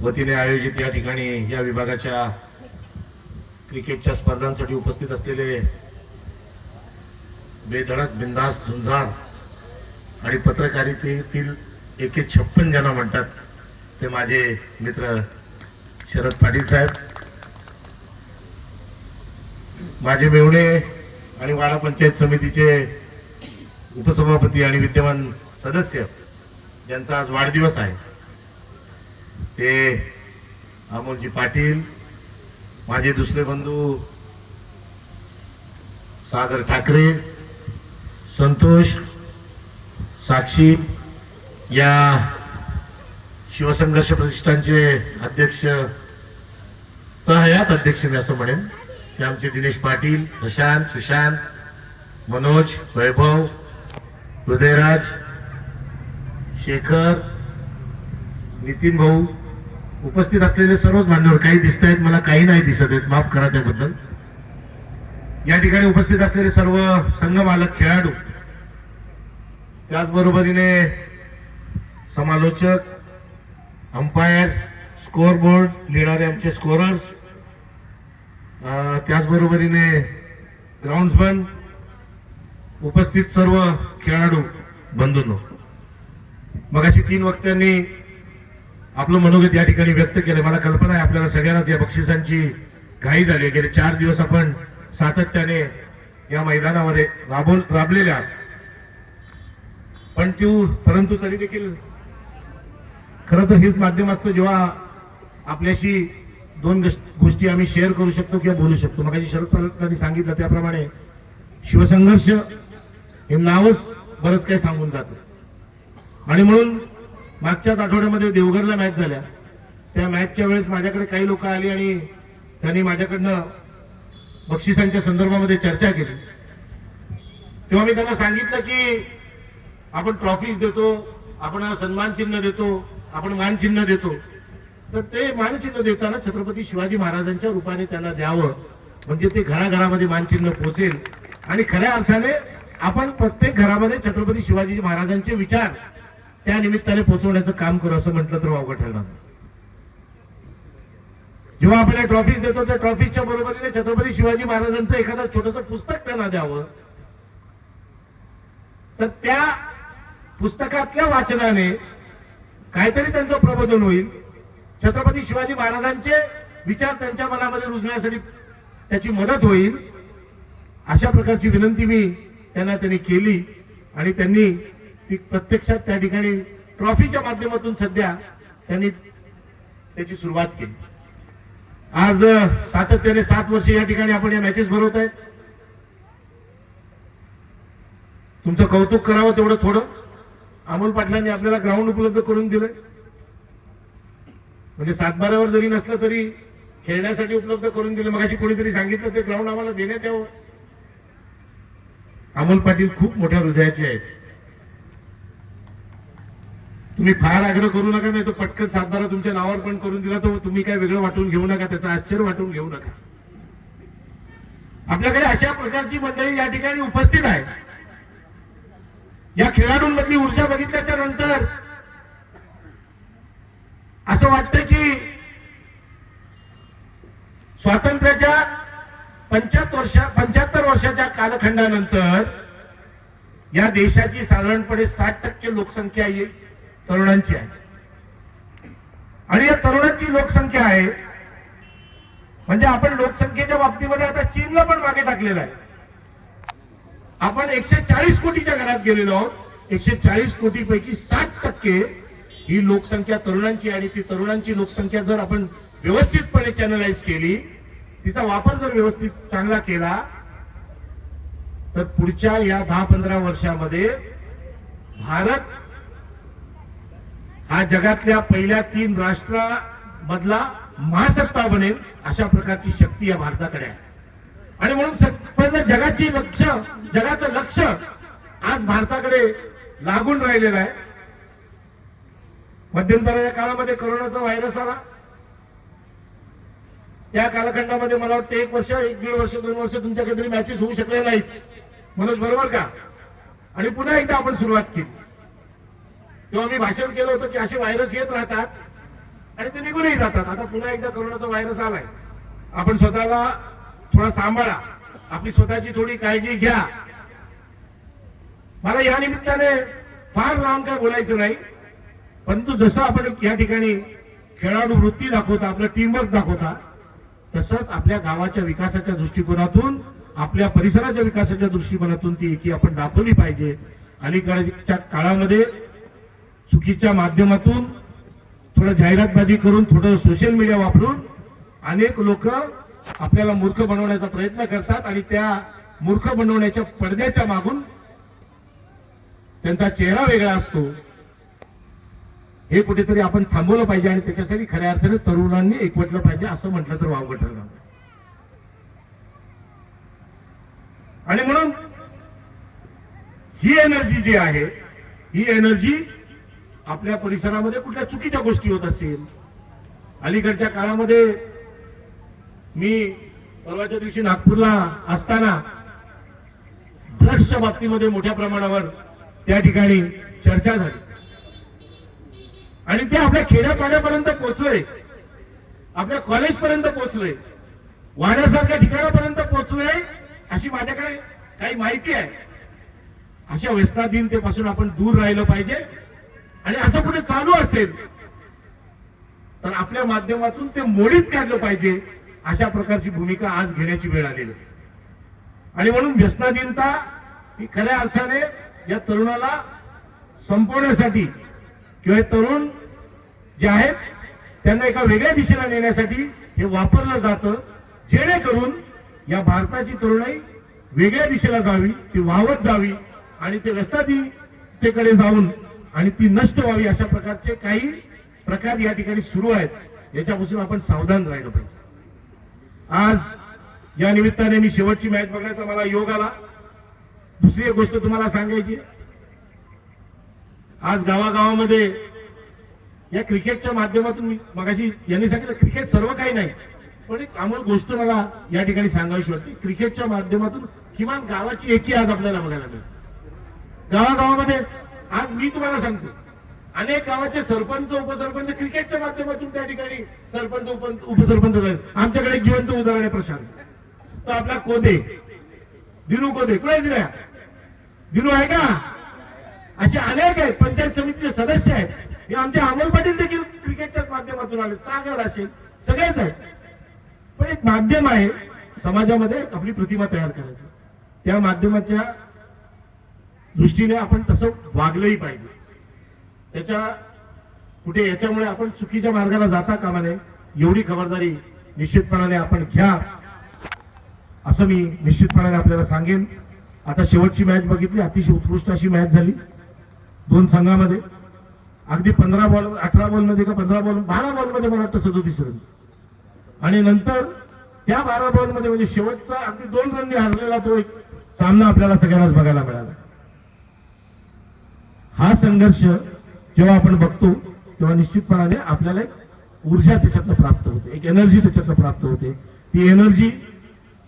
वतीने आयोजित या ठिकाणी या विभागाच्या क्रिकेटच्या स्पर्धांसाठी उपस्थित असलेले बेधडक बिंदास झुंजार आणि पत्रकारितेतील एके छप्पन ज्यांना म्हणतात ते माझे मित्र शरद पाटील साहेब. माझे मेवणे आणि वाडा पंचायत समितीचे उपसभापती आणि विद्यमान सदस्य ज्यांचा आज वाढदिवस आहे. ते अमोलजी पाटील माझे दुसरे बंधू सागर ठाकरे संतोष साक्षी या शिवसंघर्ष प्रतिष्ठानचे अध्यक्ष हयात अध्यक्ष मी असं म्हणेन. ते आमचे दिनेश पाटील प्रशांत सुशांत मनोज वैभव हृदयराज शेखर नितीन भाऊ उपस्थित असलेले सर्वच मान्यवर काही दिसत आहेत मला काही नाही दिसत आहेत. माफ करा त्याबद्दल. या ठिकाणी उपस्थित असलेले सर्व संघ मालक खेळाडू त्याचबरोबरीने समालोचक अंपायर्स स्कोअर बोर्ड लिहिणारे आमचे स्कोरर्स त्याचबरोबरीने ग्राउंड्समन उपस्थित सर्व खेळाडू बंधूंनो. मग अशी तीन वक्त्यांनी आपलं मनोगत या ठिकाणी व्यक्त केलं मला कल्पना आहे आपल्याला सगळ्यांनाच या बक्षिसांची घाई झाली गेले चार दिवस आपण सातत्याने या मैदानामध्ये राबवल राबलेल्या पण तू परंतु तरी देखील खरं तर हेच माध्यम असतं जेव्हा आपल्याशी दोन गोष्टी आम्ही शेअर करू शकतो किंवा बोलू शकतो. मग शरद पवारांनी सांगितलं त्याप्रमाणे शिवसंघर्ष हे नावच बरंच काही सांगून जातं. आणि म्हणून मागच्याच आठवड्यामध्ये देवघरला मॅच झाल्या. त्या मॅचच्या वेळेस माझ्याकडे काही लोक आली आणि त्यांनी माझ्याकडनं बक्षिसांच्या संदर्भामध्ये चर्चा केली. तेव्हा मी त्यांना सांगितलं की आपण ट्रॉफीज देतो आपण सन्मान चिन्ह देतो आपण मानचिन्ह देतो. तर ते मानचिन्ह देताना छत्रपती शिवाजी महाराजांच्या रूपाने त्यांना द्यावं. म्हणजे ते घराघरामध्ये मानचिन्ह पोचेल. आणि खऱ्या अर्थाने आपण प्रत्येक घरामध्ये छत्रपती शिवाजी महाराजांचे विचार त्या निमित्ताने पोहोचवण्याचं काम करू असं म्हटलं तर वावगं ठरणार जेव्हा आपण ट्रॉफीज देतो त्या ट्रॉफीच्या बरोबरीने छत्रपती शिवाजी महाराजांचं एखादं छोटस पुस्तक त्यांना द्यावं. तर त्या पुस्तकातल्या वाचनाने काहीतरी त्यांचं प्रबोधन होईल. छत्रपती शिवाजी महाराजांचे विचार त्यांच्या मनामध्ये रुजण्यासाठी त्याची मदत होईल. अशा प्रकारची विनंती मी त्यांना त्यांनी केली आणि त्यांनी ती प्रत्यक्षात त्या ठिकाणी ट्रॉफीच्या माध्यमातून सध्या त्यांनी त्याची सुरुवात केली. आज सातत्याने सात वर्ष या ठिकाणी आपण या मॅचेस भरवत आहेत. तुमचं कौतुक करावं तेवढं थोडं. अमोल पाटलांनी आपल्याला ग्राउंड उपलब्ध करून दिलंय. म्हणजे सातबारावर जरी नसलं तरी खेळण्यासाठी उपलब्ध करून दिलं मगाशी कोणीतरी सांगितलं ते ग्राउंड आम्हाला देण्यात यावं. अमोल पाटील खूप मोठ्या हृदयाचे आहेत. तुम्ही फार आग्रह करू नका नाही तो पटकन सातबारा तुमच्या नावावर पण करून दिला तर तुम्ही काय वेगळं वाटून घेऊ नका त्याचं आश्चर्य वाटून घेऊ नका. आपल्याकडे अशा प्रकारची मंडळी या ठिकाणी उपस्थित आहे या खेळाडूंमधली ऊर्जा बघितल्याच्या नंतर असं वाटतं की स्वातंत्र्याच्या पंच्याहत्तर वर्षा पंच्याहत्तर वर्षाच्या कालखंडानंतर या देशाची साधारणपणे साठ टक्के लोकसंख्या येईल. तरुणांची आहे. आणि या तरुणांची लोकसंख्या आहे म्हणजे आपण लोकसंख्येच्या बाबतीमध्ये आता चीनला पण मागे टाकलेलं आहे. आपण एकशे चाळीस कोटीच्या घरात गेलेलो आहोत. एकशे चाळीस कोटीपैकी सात टक्के ही लोकसंख्या तरुणांची आणि ती तरुणांची लोकसंख्या जर आपण व्यवस्थितपणे चॅनलाइज केली तिचा वापर जर व्यवस्थित चांगला केला तर पुढच्या या दहा पंधरा वर्षामध्ये भारत हा जगातल्या पहिल्या तीन राष्ट्रामधला महासत्ता बनेल अशा प्रकारची शक्ती या भारताकडे आहे. आणि म्हणून संपूर्ण जगाची लक्ष जगाचं लक्ष आज भारताकडे लागून राहिलेलं आहे. मध्यंतराच्या काळामध्ये कोरोनाचा व्हायरस आला. त्या कालखंडामध्ये मला वाटतं एक वर्ष एक दीड वर्ष दोन वर्ष तुमच्याकडे तरी मॅचेस होऊ शकले नाहीत. म्हणून बरोबर का? आणि पुन्हा एकदा आपण सुरुवात केली. तेव्हा मी भाषण केलं होतं की असे व्हायरस येत राहतात आणि ते निघूनही जातात. आता पुन्हा एकदा करोनाचा व्हायरस आलाय. आपण स्वतःला थोडा सांभाळा. आपली स्वतःची थोडी काळजी घ्या. मला या निमित्ताने फार लांब काय बोलायचं नाही. परंतु जसं आपण या ठिकाणी खेळाडू वृत्ती दाखवता आपलं टीमवर्क दाखवता तसंच आपल्या गावाच्या विकासाच्या दृष्टिकोनातून आपल्या परिसराच्या विकासाच्या दृष्टिकोनातून ती एकी आपण दाखवली पाहिजे. अलीकडच्या काळामध्ये चुकीच्या माध्यमातून थोडं जाहिरातबाजी करून थोडं सोशल मीडिया वापरून अनेक लोक आपल्याला मूर्ख बनवण्याचा प्रयत्न करतात आणि त्या मूर्ख बनवण्याच्या पडद्याच्या मागून त्यांचा चेहरा वेगळा असतो. हे कुठेतरी आपण थांबवलं पाहिजे आणि त्याच्यासाठी खऱ्या अर्थाने तरुणांनी एकवटलं पाहिजे असं म्हटलं तर वावगं ठरणार आणि म्हणून ही एनर्जी जी आहे ही एनर्जी आपल्या परिसरामध्ये कुठल्या चुकीच्या गोष्टी होत असेल अलीकडच्या काळामध्ये मी परवाच्या दिवशी नागपूरला असताना ड्रग्सच्या बाबतीमध्ये मोठ्या प्रमाणावर त्या ठिकाणी चर्चा झाली. आणि ते आपल्या खेड्यापाड्यापर्यंत पोहोचलोय आपल्या कॉलेजपर्यंत पोहोचलोय वाड्यासारख्या ठिकाणापर्यंत पोहोचलोय अशी माझ्याकडे काही माहिती आहे. अशा व्यसनाधीनतेपासून आपण दूर राहिलं पाहिजे. आणि असं कुठे चालू असेल तर आपल्या माध्यमातून ते मोडीत काढलं पाहिजे अशा प्रकारची भूमिका आज घेण्याची वेळ आलेली आणि म्हणून व्यसनाधीनता ही खऱ्या अर्थाने या तरुणाला संपवण्यासाठी किंवा हे तरुण जे आहेत त्यांना एका वेगळ्या दिशेला नेण्यासाठी हे वापरलं जातं जेणेकरून या भारताची तरुणाई वेगळ्या दिशेला जावी ती वाहवत जावी आणि ते व्यस्ताधीनतेकडे जाऊन आणि ती नष्ट व्हावी अशा प्रकारचे काही प्रकार या ठिकाणी सुरू आहेत. याच्यापासून आपण सावधान राहिलं पाहिजे. आज या निमित्ताने मी शेवटची मॅच बघण्याचा मला योग आला. दुसरी एक गोष्ट तुम्हाला सांगायची आज गावागावामध्ये या क्रिकेटच्या माध्यमातून मगाशी यांनी सांगितलं क्रिकेट सर्व काही नाही. पण एक अमोल गोष्ट मला या ठिकाणी सांगावीशी वाटते. क्रिकेटच्या माध्यमातून किमान गावाची एकी आज आपल्याला बघायला मिळते गावागावामध्ये आज मी तुम्हाला सांगतो. अनेक गावाचे सरपंच उपसरपंच क्रिकेटच्या माध्यमातून त्या ठिकाणी सरपंच उपसरपंच झाले. आमच्याकडे एक जिवंत उदाहरण आहे प्रशांत. तो आपला कोदे. दिनू कोदे. कुठे दिल्या दिनू? आहे का? असे अनेक आहेत. पंचायत समितीचे सदस्य आहेत. हे आमचे अमोल पाटील देखील क्रिकेटच्या माध्यमातून आले. सागर असेल. सगळेच आहेत. पण एक माध्यम आहे समाजामध्ये आपली प्रतिमा तयार करायची. त्या माध्यमाच्या दृष्टीने आपण तसं वागलंही पाहिजे. त्याच्या कुठे याच्यामुळे आपण चुकीच्या मार्गाला जाता कामा नये एवढी खबरदारी निश्चितपणाने आपण घ्या. असं मी निश्चितपणाने आपल्याला सांगेन. आता शेवटची मॅच बघितली अतिशय उत्कृष्ट अशी मॅच झाली. दोन संघामध्ये. अगदी पंधरा बॉल अठरा बॉलमध्ये का पंधरा बॉल बारा बॉलमध्ये मला वाटतं सदोतीस रन आणि नंतर त्या बारा बॉलमध्ये म्हणजे शेवटचा अगदी दोन रननी हरलेला तो एक सामना आपल्याला सगळ्यांनाच बघायला मिळाला. हा संघर्ष जेव्हा आपण बघतो तेव्हा निश्चितपणाने आपल्याला एक ऊर्जा त्याच्यातनं प्राप्त होते एक एनर्जी त्याच्यातनं प्राप्त होते. ती एनर्जी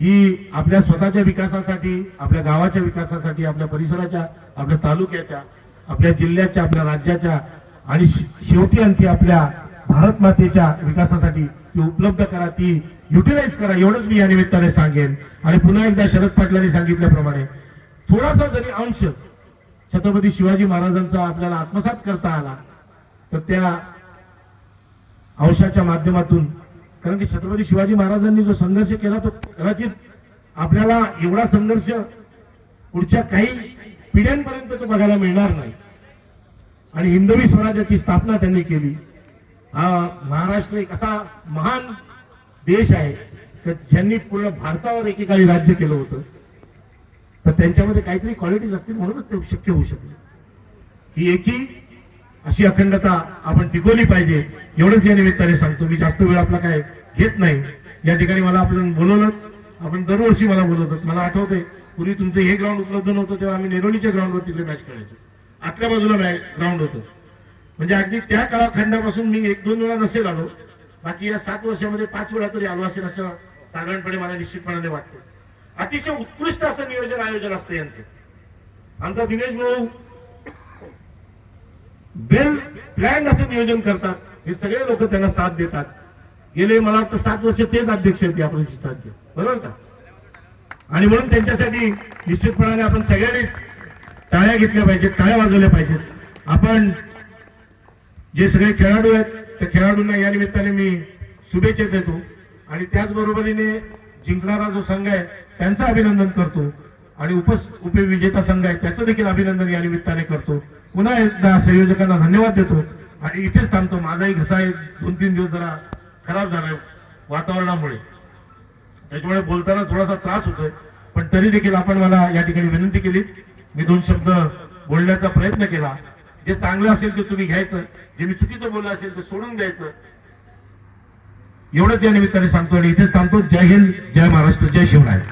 ही आपल्या स्वतःच्या विकासासाठी आपल्या गावाच्या विकासासाठी आपल्या परिसराच्या आपल्या तालुक्याच्या आपल्या जिल्ह्याच्या आपल्या राज्याच्या आणि शेवटी आणखी आपल्या भारत मातेच्या विकासासाठी ती उपलब्ध करा ती युटिलाइज करा एवढंच मी या निमित्ताने सांगेन. आणि पुन्हा एकदा शरद पाटलांनी सांगितल्याप्रमाणे थोडासा जरी अंश छत्रपती शिवाजी महाराजांचा आपल्याला आत्मसात करता आला तर त्या अंशाच्या माध्यमातून कारण की छत्रपती शिवाजी महाराजांनी जो संघर्ष केला तो कदाचित आपल्याला एवढा संघर्ष पुढच्या काही पिढ्यांपर्यंत तो बघायला मिळणार नाही. आणि हिंदवी स्वराज्याची स्थापना त्यांनी केली. हा महाराष्ट्र एक असा महान देश आहे ज्यांनी पूर्ण भारतावर एकेकाळी राज्य केलं होतं. तर त्यांच्यामध्ये काहीतरी क्वालिटीज असतील म्हणूनच ते शक्य होऊ शकते. ही एकी अशी अखंडता आपण टिकवली पाहिजे. एवढंच या निमित्ताने सांगतो. मी जास्त वेळ आपला काय घेत नाही. या ठिकाणी मला आपण बोलवलं. आपण दरवर्षी मला बोलवतात. मला आठवते पूर्वी तुमचं हे ग्राउंड उपलब्ध नव्हतं तेव्हा आम्ही नेरोलीच्या ग्राउंडवर तिकडे मॅच खेळायचो. आतल्या बाजूला ग्राउंड होतं. म्हणजे अगदी त्या काळखंडापासून मी एक दोन वेळा नसेल आलो. बाकी या सात वर्षामध्ये पाच वेळा तरी आलो असेल असं साधारणपणे मला निश्चितपणाने वाटतं अतिशय उत्कृष्ट असं नियोजन आयोजन असतं यांचं. आमचा दिनेश भाऊ वेल प्लॅन असं नियोजन करतात. हे सगळे लोक त्यांना साथ देतात. गेले मला वाटतं सात वर्ष तेच अध्यक्ष आहेत या प्रतिष्ठानचे बरोबर का? आणि म्हणून त्यांच्यासाठी निश्चितपणाने आपण सगळ्यांनीच टाळ्या घेतल्या पाहिजेत टाळ्या वाजवल्या पाहिजेत. आपण जे सगळे खेळाडू आहेत त्या खेळाडूंना या निमित्ताने मी शुभेच्छा देतो. आणि त्याचबरोबरीने जिंकणारा जो संघ आहे त्यांचं अभिनंदन करतो. आणि उपस उपविजेता संघ आहे त्याचं देखील अभिनंदन या निमित्ताने करतो. पुन्हा एकदा संयोजकांना धन्यवाद देतो. आणि इथेच थांबतो. माझाही घसा आहे. दोन तीन दिवस जरा खराब झालाय वातावरणामुळे. त्याच्यामुळे बोलताना थोडासा त्रास होतोय. पण तरी देखील आपण मला या ठिकाणी विनंती केली. मी दोन शब्द बोलण्याचा प्रयत्न केला. जे चांगलं असेल ते तुम्ही घ्यायचं. जे मी चुकीचं बोललं असेल ते सोडून द्यायचं. एवढंच या निमित्ताने सांगतो आणि इथेच थांबतो. जय हिंद जय महाराष्ट्र जय शिवराय.